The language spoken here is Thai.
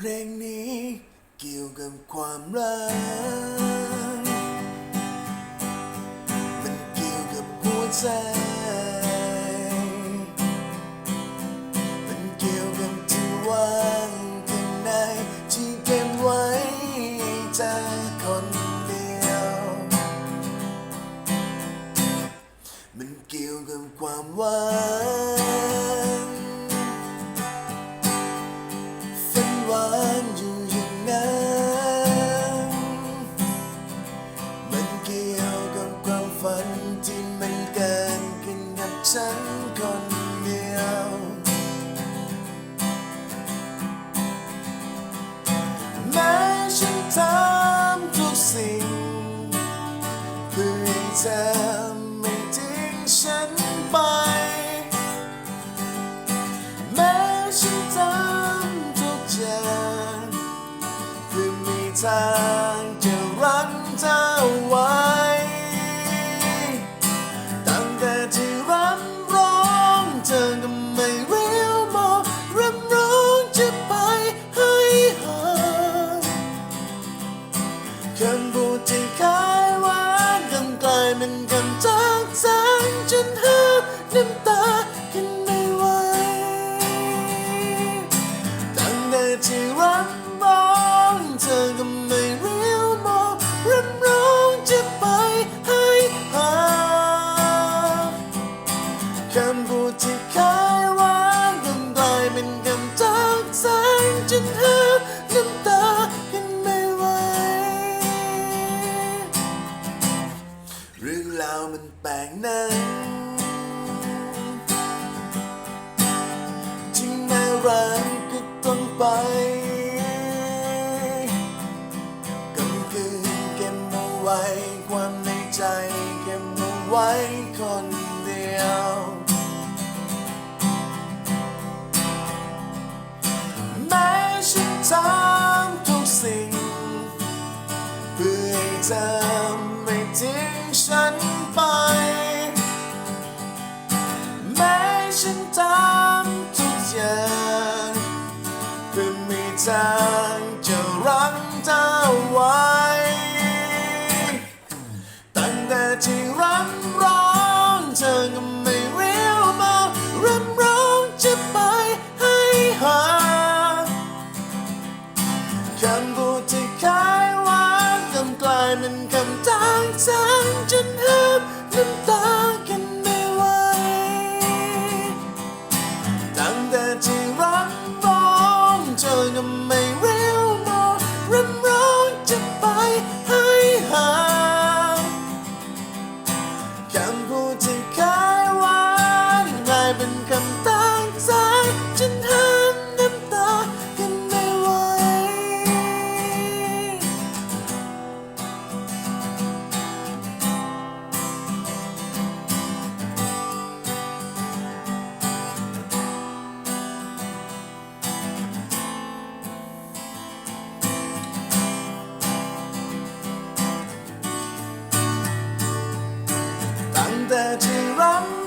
เพลงนี้เกี่ยวกับความรัก มันเกี่ยวกับหัวใจ มันเกี่ยวกับที่ว่างข้างในที่เก็บไว้จากคน ทางจะรักเธอไว้ ตั้แต่ที่ร่ำร้องเธอก็ไม่เรียวมอรำร้องจะไปให้หางคำพูดที่คายหวากำกลายเป็นคำจางจางจนห้าน้ำตากินไม่ไหวแต่ที่ แรก็ต้องไปกำคืนเก็บเอาไว้ความในใจเก็บเอาไว้ คำจางจางจนเอืบน้ำตากัน that you run.